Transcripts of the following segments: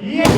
Yeah.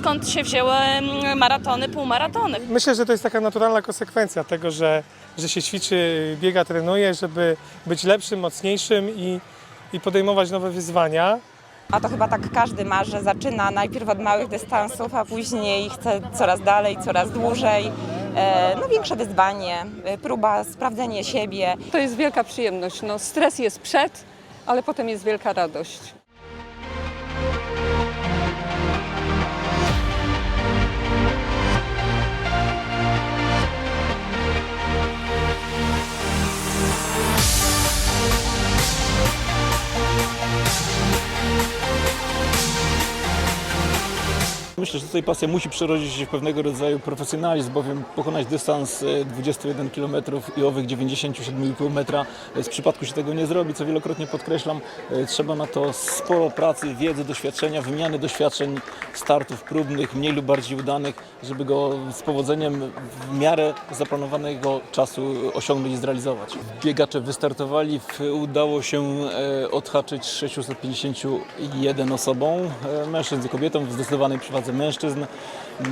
Skąd się wzięły mm, maratony, półmaratony? Myślę, że to jest taka naturalna konsekwencja tego, że, że się ćwiczy, biega, trenuje, żeby być lepszym, mocniejszym i, i podejmować nowe wyzwania. A to chyba tak każdy ma, że zaczyna najpierw od małych dystansów, a później chce coraz dalej, coraz dłużej. E, No większe wyzwanie, e, próba, sprawdzenie siebie. To jest wielka przyjemność. No, stres jest przed, ale potem jest wielka radość. Myślę, że tutaj pasja musi przerodzić się w pewnego rodzaju profesjonalizm, bowiem pokonać dystans e, 21 km i owych 97,5 metra e, z przypadku się tego nie zrobi, co wielokrotnie podkreślam. E, Trzeba na to sporo pracy, wiedzy, doświadczenia, wymiany doświadczeń, startów próbnych, mniej lub bardziej udanych, żeby go z powodzeniem w miarę zaplanowanego czasu osiągnąć i zrealizować. Biegacze wystartowali, udało się e, odhaczyć 651 osobom, e, mężczyzn i kobietom w zdecydowanej przewadze mężczyzn.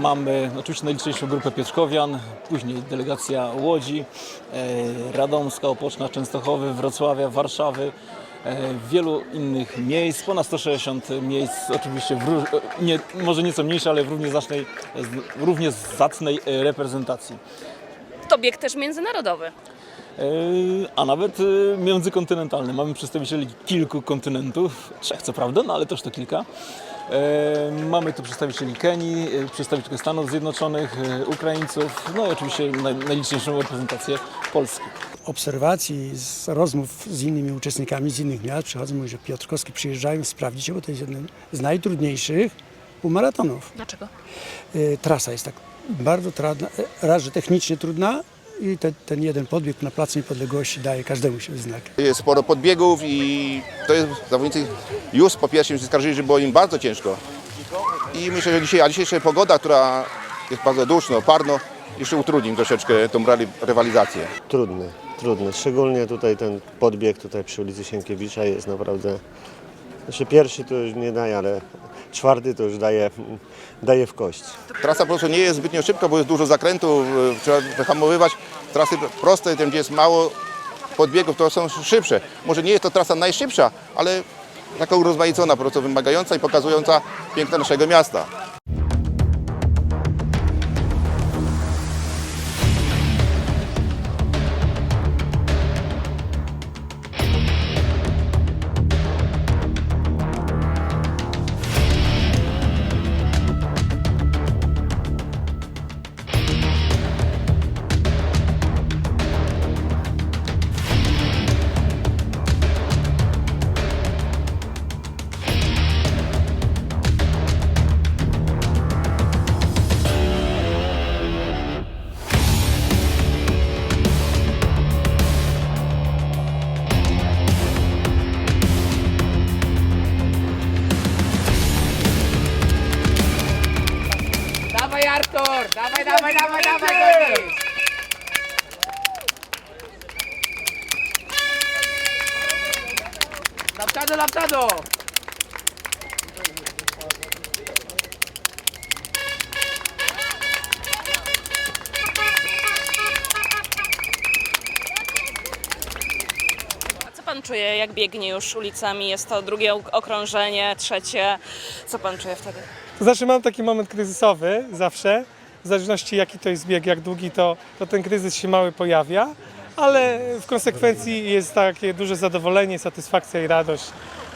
Mamy oczywiście najliczniejszą grupę Piotrkowian, później delegacja Łodzi, e, Radomska, Opoczna, Częstochowy, Wrocławia, Warszawy, e, wielu innych miejsc, ponad 160 miejsc oczywiście, w, nie, może nieco mniejsze, ale w równie zacnej, z- równie zacnej e, reprezentacji. To bieg też międzynarodowy. A nawet międzykontynentalny. Mamy przedstawicieli kilku kontynentów, trzech co prawda, no ale też to kilka. E, Mamy tu przedstawicieli Kenii, e, przedstawicieli Stanów Zjednoczonych, e, Ukraińców, no i oczywiście naj, najliczniejszą reprezentację Polski. obserwacji, z rozmów z innymi uczestnikami z innych miast przychodzą mówią, że Piotrkowski przyjeżdżają sprawdzić się, bo to jest jeden z najtrudniejszych półmaratonów. Dlaczego? Trasa jest tak bardzo trudna, raz, że technicznie trudna i te, ten jeden podbieg na Placu Niepodległości daje każdemu się znak. Jest sporo podbiegów i to jest zawodnicy już po pierwszym się skarżyli, że było im bardzo ciężko. I myślę, że dzisiaj, a dzisiejsza pogoda, która jest bardzo duszno, parno, jeszcze utrudni im troszeczkę tą rywalizację. Trudny, trudny. Szczególnie tutaj ten podbieg tutaj przy ulicy Sienkiewicza jest naprawdę... Znaczy pierwszy to już nie daje, ale czwarty to już daje, daje w kość. Trasa po prostu nie jest zbytnio szybka, bo jest dużo zakrętów, trzeba wyhamowywać. Trasy proste, tam gdzie jest mało podbiegów, to są szybsze. Może nie jest to trasa najszybsza, ale taka urozmaicona, po prostu wymagająca i pokazująca piękno naszego miasta. Dawaj, dawaj, dawaj, dawaj! Goni! Do przodu, do przodu! A co pan czuje, jak biegnie już ulicami? Jest to drugie ok- okrążenie, trzecie. Co pan czuje wtedy? To znaczy mam taki moment kryzysowy zawsze, w zależności jaki to jest bieg, jak długi, to, to ten kryzys się mały pojawia, ale w konsekwencji jest takie duże zadowolenie, satysfakcja i radość,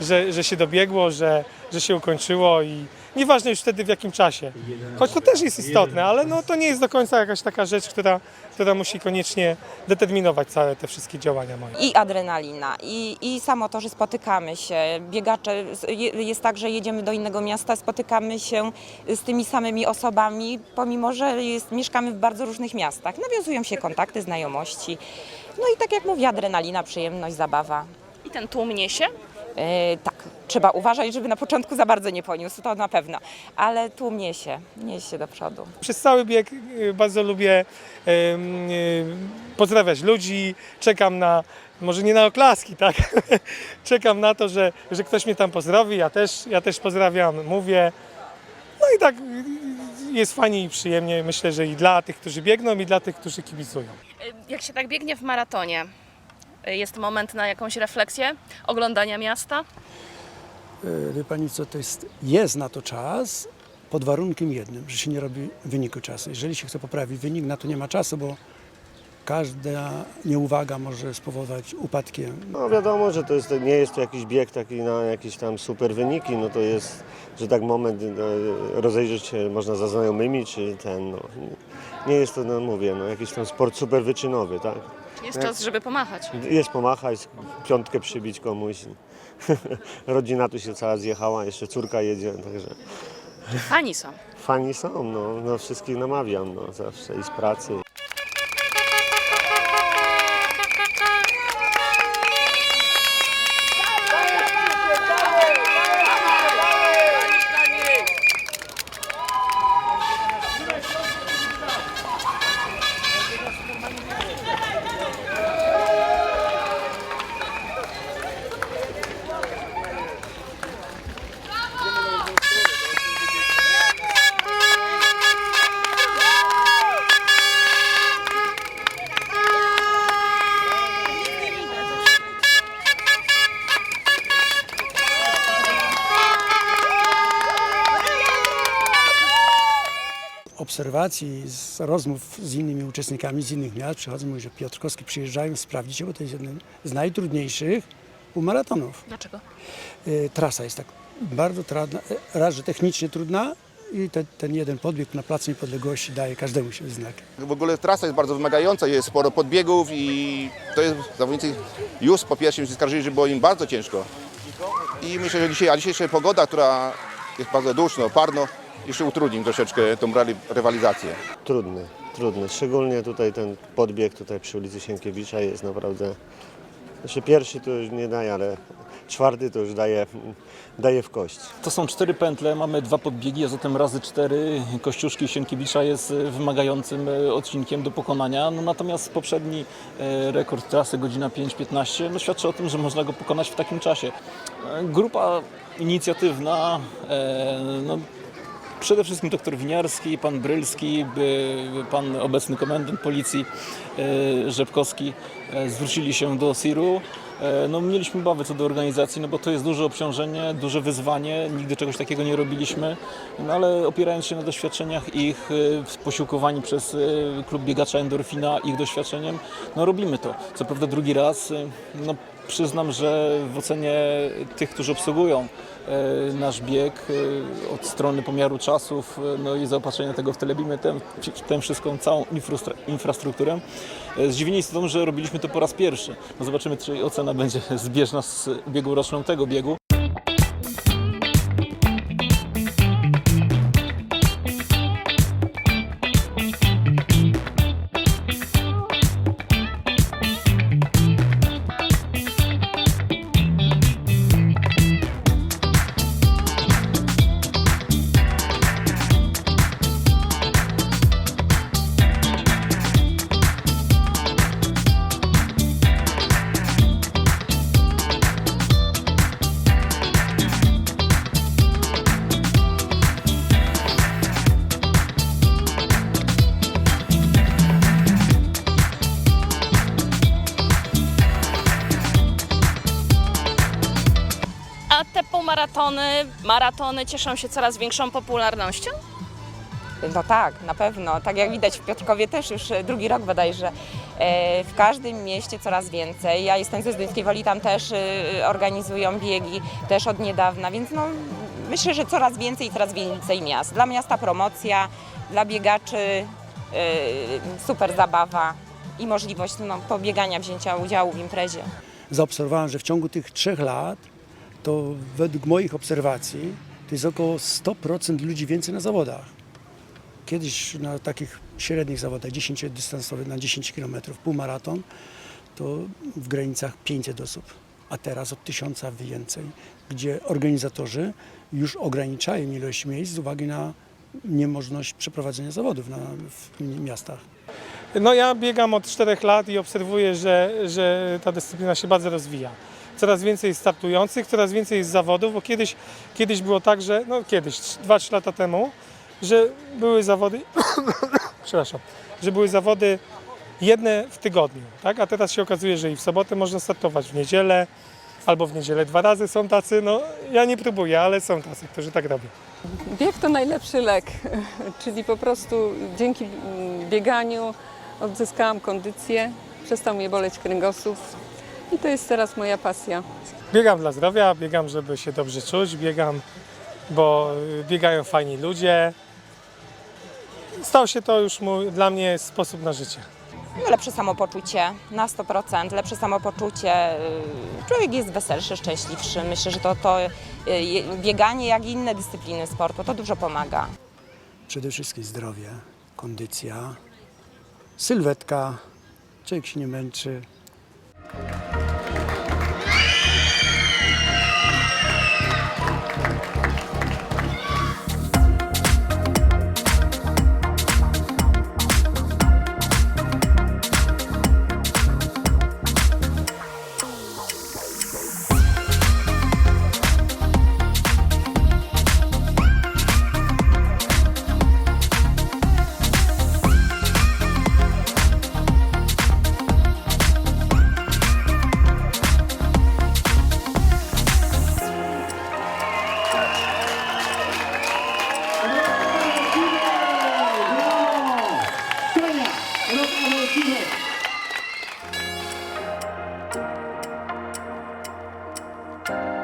że, że się dobiegło, że, że się ukończyło i nieważne już wtedy w jakim czasie. Choć to też jest istotne, ale no, to nie jest do końca jakaś taka rzecz, która, która musi koniecznie determinować całe te wszystkie działania moje. I adrenalina, i, i samo to, że spotykamy się. Biegacze, je- jest tak, że jedziemy do innego miasta, spotykamy się z tymi samymi osobami, pomimo że jest, mieszkamy w bardzo różnych miastach. Nawiązują się kontakty, znajomości. No i tak jak mówię, adrenalina, przyjemność, zabawa. I ten tłum niesie? Yy, tak, trzeba uważać, żeby na początku za bardzo nie poniósł, to na pewno, ale tłum niesie, niesie do przodu. Przez cały bieg y, bardzo lubię y, pozdrawiać ludzi, czekam na, może nie na oklaski, tak? czekam na to, że, że ktoś mnie tam pozdrowi, ja też, ja też pozdrawiam, mówię. No i tak y, jest fajnie i przyjemnie, myślę, że i dla tych, którzy biegną, i dla tych, którzy kibicują. Jak się tak biegnie w maratonie, jest moment na jakąś refleksję, oglądania miasta? E, Wie Pani co, to jest, jest na to czas pod warunkiem jednym, że się nie robi wyniku czasu. Jeżeli się chce poprawić wynik, na to nie ma czasu, bo każda nieuwaga może spowodować upadkiem. No wiadomo, że to jest, nie jest to jakiś bieg taki na jakieś tam super wyniki, no to jest, że tak moment e, rozejrzeć się można za znajomymi, czy ten, no. Nie jest to, no mówię, no jakiś tam sport super wyczynowy, tak? Jest czas, żeby pomachać. Jest pomachać, piątkę przybić komuś. Rodzina tu się cała zjechała, jeszcze córka jedzie, także Fani są. fani są, no, no wszystkich namawiam, no zawsze i z pracy. Obserwacji, z rozmów z innymi uczestnikami z innych miast przychodzą, mówią, że Piotrkowski przyjeżdżają sprawdzić, bo to jest jeden z najtrudniejszych półmaratonów. Dlaczego? Y, Trasa jest tak bardzo trudna, raz, że technicznie trudna i te, ten jeden podbieg na Placu Niepodległości daje każdemu się znak. W ogóle trasa jest bardzo wymagająca, jest sporo podbiegów i to jest, zawodnicy już po pierwszym się skarżyli, że było im bardzo ciężko. I myślę, że dzisiaj, a dzisiejsza pogoda, która jest bardzo duszno, parno, jeszcze utrudni troszeczkę tą rywalizację. Trudny, trudny. Szczególnie tutaj ten podbieg tutaj przy ulicy Sienkiewicza jest naprawdę... Znaczy pierwszy to już nie daje, ale czwarty to już daje, daje w kość. To są cztery pętle, mamy dwa podbiegi, a zatem razy cztery Kościuszki Sienkiewicza jest e, wymagającym e, odcinkiem do pokonania. No, natomiast poprzedni e, rekord trasy godzina 5.15 no, świadczy o tym, że można go pokonać w takim czasie. Grupa inicjatywna, no, Przede wszystkim dr Winiarski, pan Brylski, pan obecny komendant policji e, Rzepkowski e, zwrócili się do SIR-u. E, No, mieliśmy obawy co do organizacji, no bo to jest duże obciążenie, duże wyzwanie, nigdy czegoś takiego nie robiliśmy, no ale opierając się na doświadczeniach ich, posiłkowani przez klub biegacza Endorfina, ich doświadczeniem, no robimy to. Co prawda drugi raz, no przyznam, że w ocenie tych, którzy obsługują nasz bieg e, od strony pomiaru czasów e, no i zaopatrzenia tego w telebimy, tę, tę wszystką całą infrastrukturę. e, Zdziwieni są, że robiliśmy to po raz pierwszy. No zobaczymy, czy ocena będzie zbieżna z ubiegłoroczną tego biegu. Maratony cieszą się coraz większą popularnością? No tak, na pewno. Tak jak widać w Piotrkowie też już e, drugi rok bodajże. E, W każdym mieście coraz więcej. Ja jestem ze Zdyńskiej Woli, tam też e, organizują biegi, też od niedawna, więc no, myślę, że coraz więcej i coraz więcej miast. Dla miasta promocja, dla biegaczy super zabawa i możliwość no, pobiegania, wzięcia udziału w imprezie. Zaobserwowałem, że w ciągu tych trzech lat, to według moich obserwacji, to jest około 100% ludzi więcej na zawodach. Kiedyś na takich średnich zawodach 10-dystansowych na 10 km, półmaraton, to w granicach 500 osób, a teraz od 1000 więcej, gdzie organizatorzy już ograniczają ilość miejsc z uwagi na niemożność przeprowadzenia zawodów na, w miastach. No ja biegam od 4 lat i obserwuję, że, że ta dyscyplina się bardzo rozwija. Coraz więcej startujących, coraz więcej jest zawodów, bo kiedyś, kiedyś było tak, że, no kiedyś, 2-3 lata temu, że były zawody, przepraszam, że były zawody jedne w tygodniu, tak? A teraz się okazuje, że i w sobotę można startować, w niedzielę, albo w niedzielę dwa razy są tacy, no ja nie próbuję, ale są tacy, którzy tak robią. Bieg to najlepszy lek, czyli po prostu dzięki mm, bieganiu odzyskałam kondycję, przestał mnie boleć kręgosłup i to jest teraz moja pasja. Biegam dla zdrowia, biegam, żeby się dobrze czuć, biegam, bo y, biegają fajni ludzie. Stał się to już mój, dla mnie sposób na życie. No, lepsze samopoczucie, na 100%, lepsze samopoczucie. y, Człowiek jest weselszy, szczęśliwszy. Myślę, że to, to y, bieganie, jak i inne dyscypliny sportu, to dużo pomaga. Przede wszystkim zdrowie, kondycja, sylwetka, człowiek się nie męczy. Bye.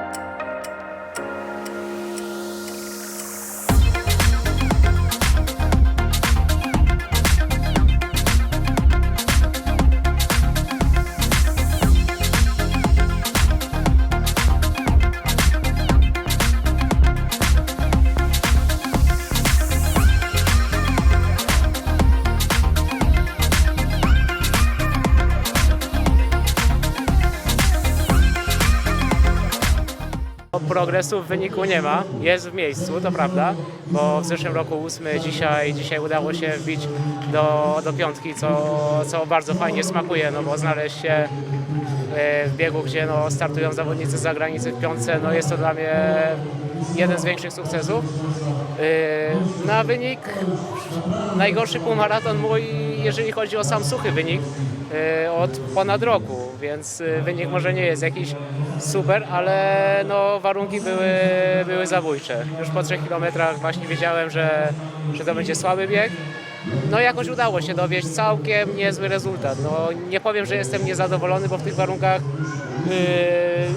Progresu w wyniku nie ma, jest w miejscu, to prawda, bo w zeszłym roku ósmy, dzisiaj, dzisiaj udało się wbić do, do piątki, co, co bardzo fajnie smakuje, no bo znaleźć się e, w biegu, gdzie no, startują zawodnicy z zagranicy w piątce, no jest to dla mnie jeden z większych sukcesów. E, Na wynik najgorszy półmaraton mój, jeżeli chodzi o sam suchy wynik, od ponad roku, więc e, wynik może nie jest jakiś super, ale no, warunki były, były zabójcze. Już po trzech kilometrach właśnie wiedziałem, że, że to będzie słaby bieg. No jakoś udało się dowieść całkiem niezły rezultat. No, nie powiem, że jestem niezadowolony, bo w tych warunkach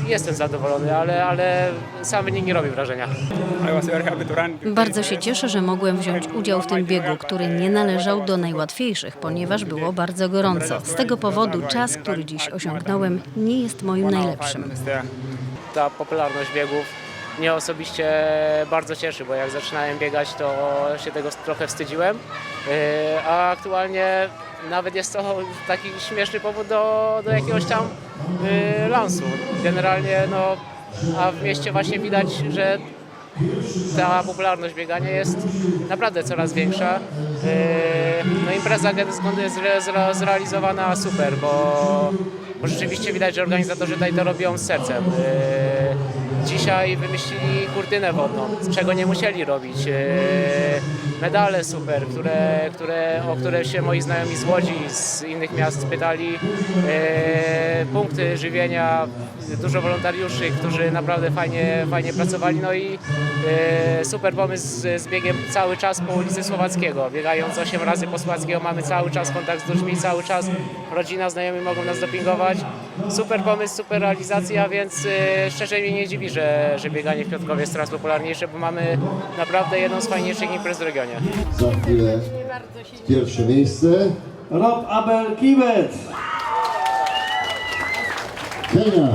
jestem zadowolony, ale, ale sam wynik nie robi wrażenia. Bardzo się cieszę, że mogłem wziąć udział w tym biegu, który nie należał do najłatwiejszych, ponieważ było bardzo gorąco. Z tego powodu czas, który dziś osiągnąłem, nie jest moim najlepszym. ta popularność biegów mnie osobiście bardzo cieszy, bo jak zaczynałem biegać, to się tego trochę wstydziłem, Yy, a aktualnie nawet jest to taki śmieszny powód do, do jakiegoś tam yy, lansu. Generalnie, no, a w mieście właśnie widać, że ta popularność biegania jest naprawdę coraz większa. Yy, No impreza Get Skąd jest zre- zre- zrealizowana super, bo, bo rzeczywiście widać, że organizatorzy tutaj to robią z sercem. Dzisiaj wymyślili kurtynę wodną, czego nie musieli robić. E, Medale super, które, które, o które się moi znajomi z Łodzi, z innych miast pytali. E, Punkty żywienia, dużo wolontariuszy, którzy naprawdę fajnie, fajnie pracowali. No i e, super pomysł z, biegiem cały czas po ulicy Słowackiego. Biegając 8 razy po Słowackiego mamy cały czas kontakt z ludźmi, cały czas rodzina, znajomi mogą nas dopingować. Super pomysł, super realizacja, więc szczerze mnie nie dziwi, że, że bieganie w Piotrkowie jest coraz popularniejsze, bo mamy naprawdę jedną z fajniejszych imprez w regionie. Za chwilę pierwsze miejsce. Rob Abel Kibec. Kenia